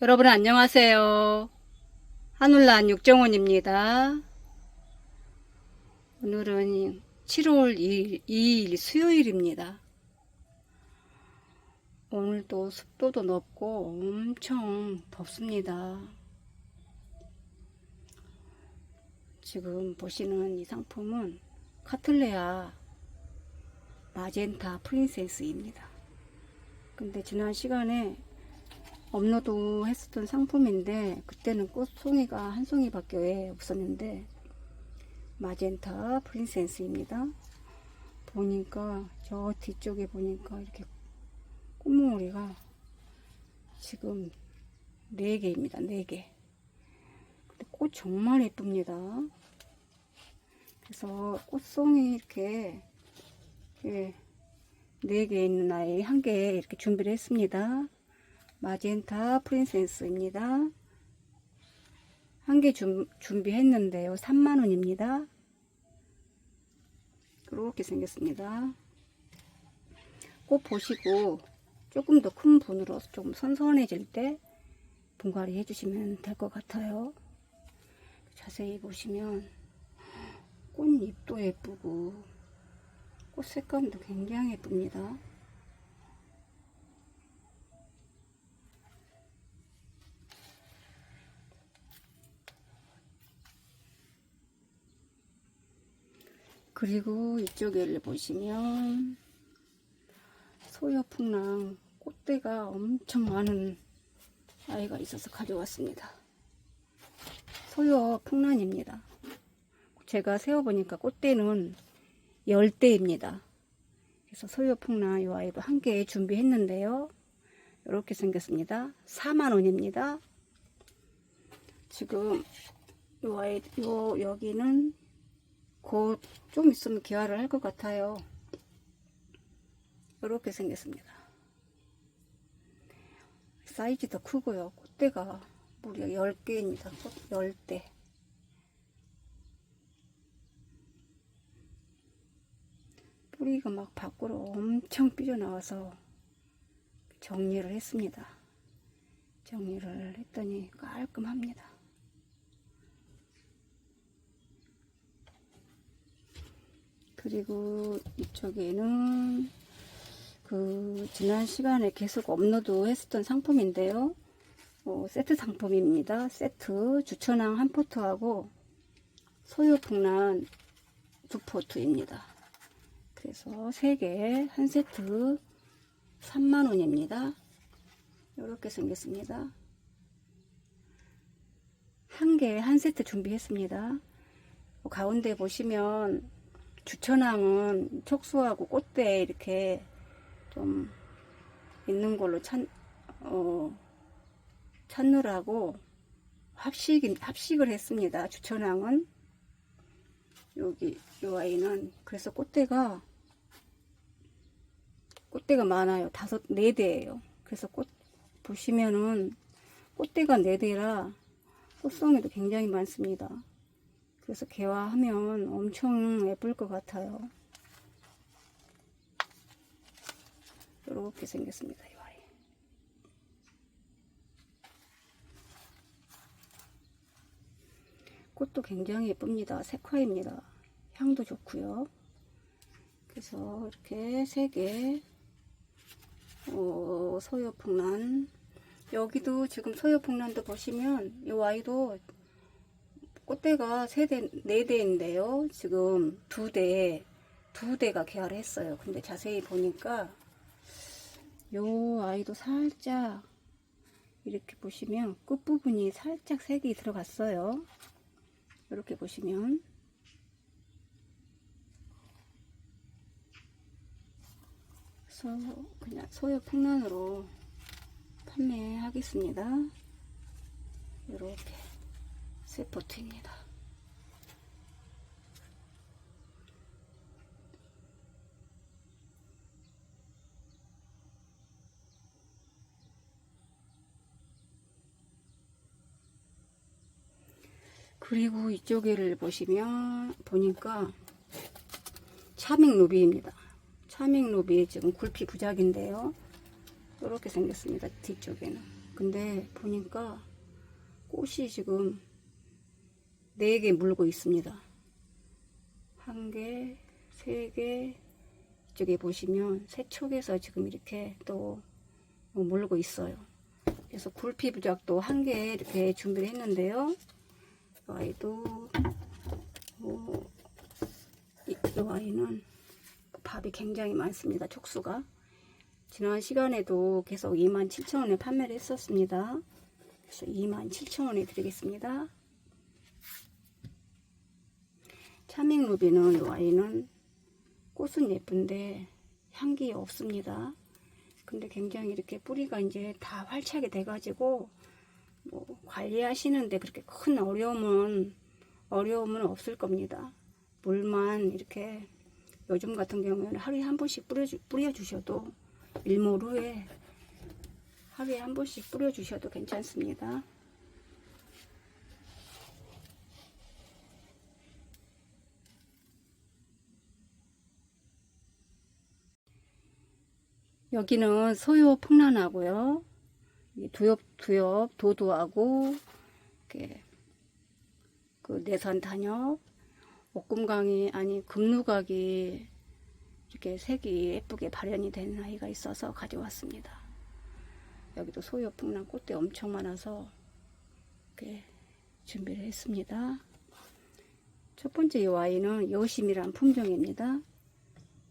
여러분 안녕하세요. 한울란 육정원입니다. 오늘은 7월 2일, 2일 수요일입니다. 오늘도 습도도 높고 엄청 덥습니다. 지금 보시는 이 상품은 카틀레아 마젠타 프린세스입니다. 근데 지난 시간에 업로드 했었던 상품인데 그때는 꽃 송이가 한 송이밖에 없었는데 마젠타 프린세스입니다. 보니까 저 뒤쪽에 보니까 이렇게 꽃몽오리가 지금 4개입니다. 4개. 근데 꽃 정말 예쁩니다. 그래서 꽃송이 이렇게, 이렇게 4개 있는 아이 한 개 이렇게 준비를 했습니다. 마젠타 프린세스입니다. 한 개 준비했는데요. 3만원입니다. 이렇게 생겼습니다. 꽃 보시고 조금 더 큰 분으로 좀 선선해질 때 분갈이 해주시면 될 것 같아요. 자세히 보시면 꽃잎도 예쁘고 꽃 색감도 굉장히 예쁩니다. 그리고 이쪽에를 보시면 소여풍랑 꽃대가 엄청 많은 아이가 있어서 가져왔습니다. 소여풍란입니다. 제가 세어보니까 꽃대는 10대입니다. 그래서 소여풍란 이 아이도 한 개 준비했는데요. 이렇게 생겼습니다. 4만원입니다. 지금 이 아이, 요, 여기는 곧 좀 있으면 개화를 할 것 같아요. 이렇게 생겼습니다. 사이즈도 크고요. 꽃대가 무려 10개입니다. 꽃 10대. 뿌리가 막 밖으로 엄청 삐져나와서 정리를 했습니다. 정리를 했더니 깔끔합니다. 그리고 이쪽에는 그 지난 시간에 계속 업로드 했었던 상품인데요. 어, 세트 상품입니다. 세트 주천왕 한 포트하고 소요풍란 두 포트입니다. 그래서 3개 한 세트 3만원입니다. 이렇게 생겼습니다. 한 개 한 세트 준비했습니다. 가운데 보시면 주천왕은 촉수하고 꽃대 이렇게 좀 있는 걸로 찾, 어, 찾느라고 합식, 합식을 했습니다. 주천왕은. 여기, 요 아이는. 그래서 꽃대가, 꽃대가 많아요. 다섯, 네 대예요. 그래서 꽃, 보시면은 꽃대가 네 대라 꽃송이도 굉장히 많습니다. 그래서 개화하면 엄청 예쁠 것 같아요. 이렇게 생겼습니다. 이 아이. 꽃도 굉장히 예쁩니다. 색화입니다. 향도 좋고요. 그래서 이렇게 세 개, 어, 소요풍란. 여기도 지금 소요풍란도 보시면 이 아이도 꽃대가 세 대, 네 대인데요. 지금 두 대, 두 대가 개화를 했어요. 근데 자세히 보니까 요 아이도 살짝 이렇게 보시면 끝부분이 살짝 색이 들어갔어요. 이렇게 보시면 그래서 그냥 소요 풍란으로 판매하겠습니다. 이렇게 세포트입니다. 그리고 이쪽에를 보시면 보니까 차밍 루비입니다. 차밍 루비 지금 굴피 부작인데요. 이렇게 생겼습니다. 뒤쪽에는 근데 보니까 꽃이 지금 네개 물고 있습니다. 한 개, 세 개, 이쪽에 보시면 세촉에서 지금 이렇게 또 물고 있어요. 그래서 굴피 부작도 한 개 이렇게 준비를 했는데요. 이 아이도 뭐, 이, 이 아이는 밥이 굉장히 많습니다. 촉수가. 지난 시간에도 계속 27,000원에 판매를 했었습니다. 그래서 27,000원에 드리겠습니다. 차밍 루비는 이 아이는 꽃은 예쁜데 향기 없습니다. 근데 굉장히 이렇게 뿌리가 이제 다 활착이 돼가지고 뭐 관리하시는데 그렇게 큰 어려움은 어려움은 없을 겁니다. 물만 이렇게 요즘 같은 경우에는 하루에 한 번씩 뿌려주, 뿌려주셔도 일몰 후에 하루에 한 번씩 뿌려주셔도 괜찮습니다. 여기는 소요 풍란하고요. 두엽 두엽 도도하고 이렇게 그 내선 단엽 옥금강이 아니 금누각이 이렇게 색이 예쁘게 발현이 된 아이가 있어서 가져왔습니다. 여기도 소요 풍란 꽃대 엄청 많아서 이렇게 준비를 했습니다. 첫 번째 이 아이는 여심이란 품종입니다.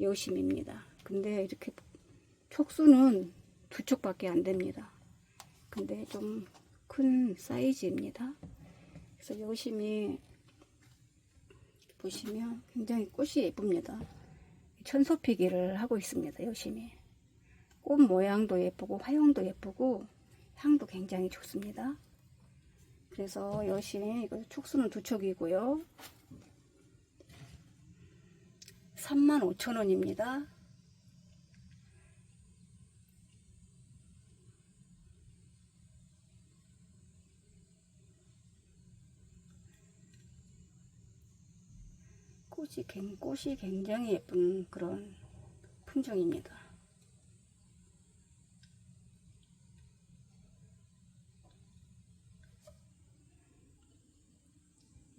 여심입니다. 근데 이렇게 촉수는 두 촉밖에 안 됩니다. 근데 좀 큰 사이즈입니다. 그래서 여심이 보시면 굉장히 꽃이 예쁩니다. 천소피기를 하고 있습니다. 여심이. 꽃 모양도 예쁘고 화형도 예쁘고 향도 굉장히 좋습니다. 그래서 여심 이거 촉수는 두 촉이고요. 35,000원입니다. 꽃이, 굉- 꽃이 굉장히 예쁜 그런 품종입니다.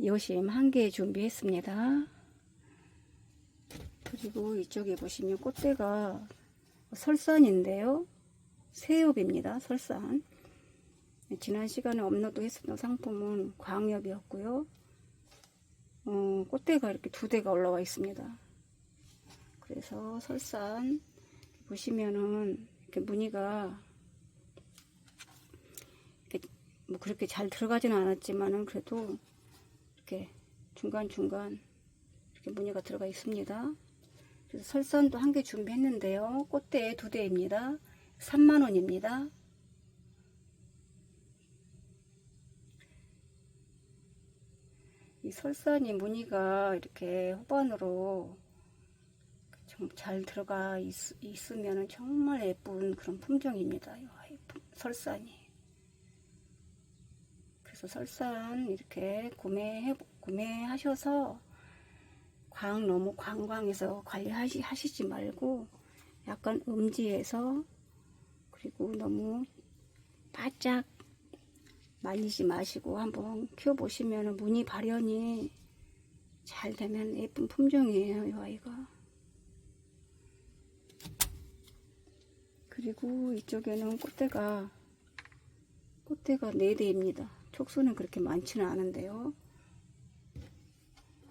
요심 한 개 준비했습니다. 그리고 이쪽에 보시면 꽃대가 설산인데요. 새엽입니다. 설산. 지난 시간에 업로드 했었던 상품은 광엽이었고요. 어, 꽃대가 이렇게 두 대가 올라와 있습니다. 그래서 설산 보시면은 이렇게 무늬가 이렇게 뭐 그렇게 잘 들어가지는 않았지만은 그래도 이렇게 중간 중간 이렇게 무늬가 들어가 있습니다. 그래서 설산도 한 개 준비했는데요. 꽃대 두 대입니다. 3만 원입니다. 이 설산이 무늬가 이렇게 후반으로 좀 잘 들어가 있, 있으면 정말 예쁜 그런 품종입니다. 설산이. 그래서 설산 이렇게 구매해, 구매하셔서 광 너무 관광해서 관리하시 하시지 말고 약간 음지에서 그리고 너무 바짝 말리지 마시고 한번 키워보시면 무늬 발현이 잘 되면 예쁜 품종이에요, 이 아이가. 그리고 이쪽에는 꽃대가 꽃대가 4대입니다. 촉수는 그렇게 많지는 않은데요.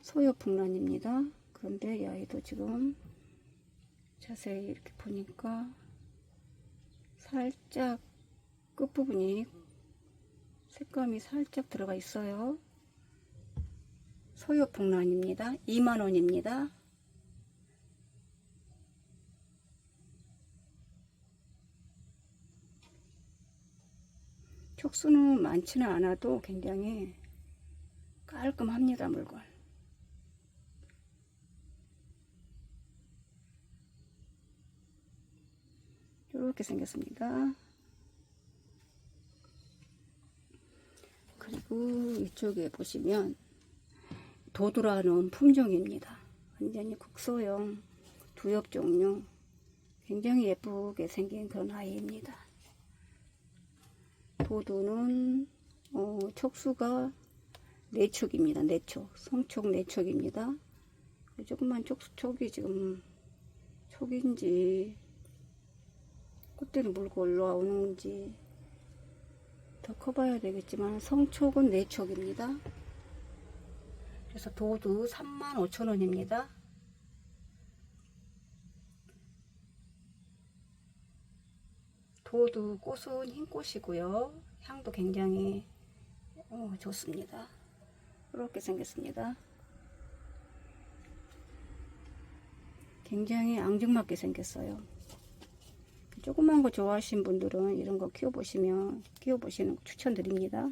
소요풍란입니다. 그런데 이 아이도 지금 자세히 이렇게 보니까 살짝 끝부분이 색감이 살짝 들어가 있어요. 소요풍란입니다. 2만원입니다. 촉수는 많지는 않아도 굉장히 깔끔합니다, 물건. 이렇게 생겼습니다. 그리고 이쪽에 보시면 도드라는 품종입니다. 완전히 국소형 두엽 종류 굉장히 예쁘게 생긴 그런 아이입니다. 도두는 어, 촉수가 네 촉입니다. 네 촉. 성촉 네 촉입니다. 조금만 촉, 촉이 지금 촉인지 꽃대를 물고 올라오는지 더 커봐야 되겠지만 성촉은 네 촉입니다. 그래서 도두 35,000원입니다. 도두 꽃은 흰 꽃이고요. 향도 굉장히 어, 좋습니다. 이렇게 생겼습니다. 굉장히 앙증맞게 생겼어요. 조그만 거 좋아하시는 분들은 이런 거 키워보시면 키워보시는 거 추천드립니다.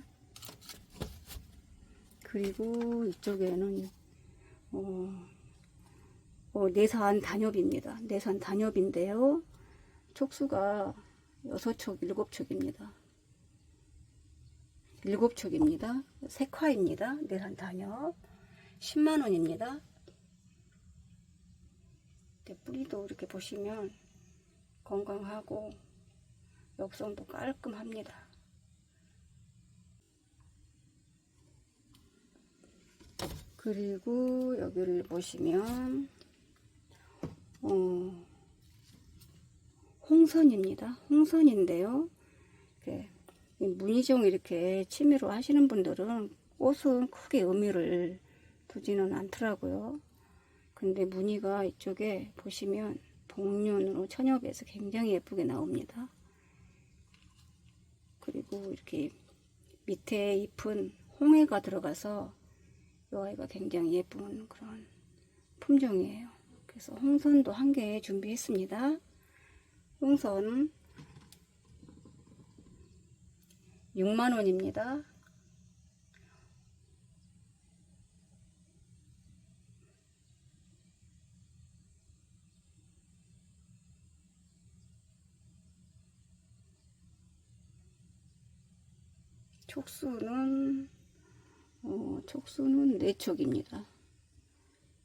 그리고 이쪽에는 어, 어, 내산 단엽입니다. 내산 단엽인데요. 촉수가 6촉, 7촉입니다. 7촉입니다. 색화입니다. 내산 단엽 10만원입니다. 뿌리도 이렇게 보시면 건강하고 역성도 깔끔합니다. 그리고 여기를 보시면 어, 홍선입니다. 홍선인데요. 이렇게 무늬종 이렇게 취미로 하시는 분들은 꽃은 크게 의미를 두지는 않더라고요. 근데 무늬가 이쪽에 보시면 복륜으로 천엽에서 굉장히 예쁘게 나옵니다. 그리고 이렇게 밑에 잎은 홍해가 들어가서 이 아이가 굉장히 예쁜 그런 품종이에요. 그래서 홍선도 한 개 준비했습니다. 홍선 6만원입니다. 촉수는 어, 촉수는 네 촉입니다.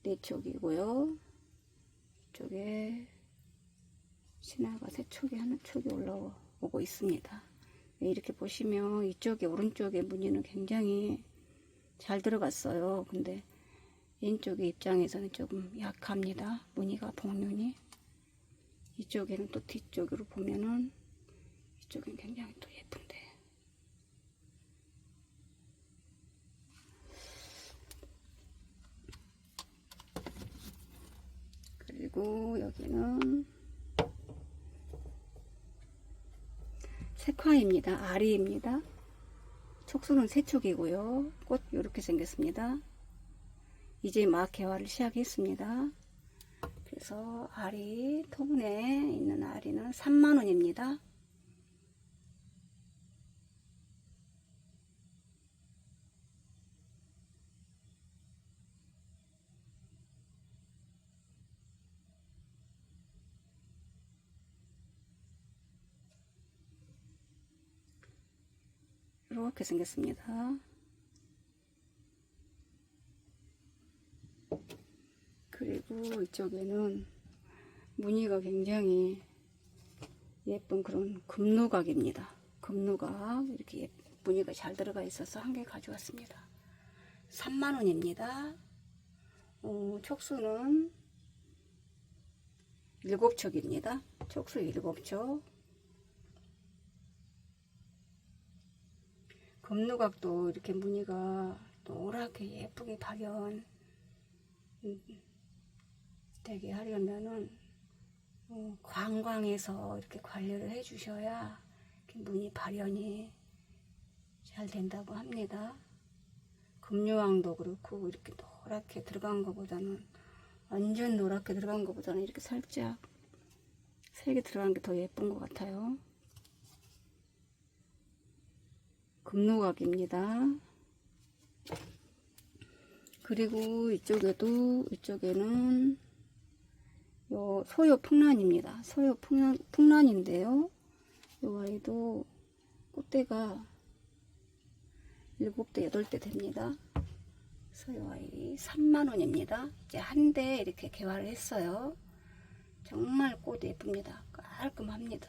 네 촉이고요. 이쪽에 신화가 세 촉이 하나 촉이 올라오고 있습니다. 네, 이렇게 보시면 이쪽에 오른쪽에 무늬는 굉장히 잘 들어갔어요. 근데 왼쪽의 입장에서는 조금 약합니다. 무늬가 복륜이 이쪽에는 또 뒤쪽으로 보면은 이쪽은 굉장히 또 예쁜데 그리고 여기는 색화입니다. 아리입니다. 촉수는 세촉이고요. 꽃 이렇게 생겼습니다. 이제 막 개화를 시작했습니다. 그래서 아리 토분에 있는 아리는 3만원입니다. 이렇게 생겼습니다. 그리고 이쪽에는 무늬가 굉장히 예쁜 그런 금노각입니다. 금노각 이렇게 예- 무늬가 잘 들어가 있어서 한 개 가져왔습니다. 3만원입니다. 어, 촉수는 7촉입니다. 촉수 7촉. 금누각도 이렇게 무늬가 노랗게 예쁘게 발현 음, 되게 하려면은 어, 관광에서 이렇게 관리를 해 주셔야 이렇게 무늬 발현이 잘 된다고 합니다. 금요왕도 그렇고 이렇게 노랗게 들어간 것보다는 완전 노랗게 들어간 것보다는 이렇게 살짝 색이 들어간 게 더 예쁜 것 같아요. 금노각입니다. 그리고 이쪽에도 이쪽에는 요 소요 풍란입니다. 소요 풍란, 풍란인데요. 요 아이도 꽃대가 7대, 8대 됩니다. 소요 아이 3만 원입니다. 이제 한 대 이렇게 개화를 했어요. 정말 꽃 예쁩니다. 깔끔합니다.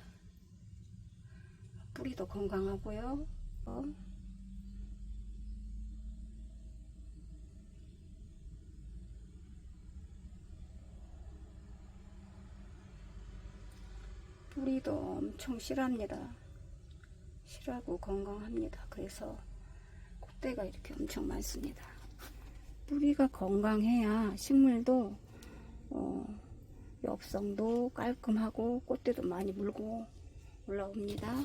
뿌리도 건강하고요. 어, 뿌리도 엄청 실합니다. 실하고 건강합니다. 그래서 꽃대가 이렇게 엄청 많습니다. 뿌리가 건강해야 식물도 어, 엽성도 깔끔하고 꽃대도 많이 물고 올라옵니다.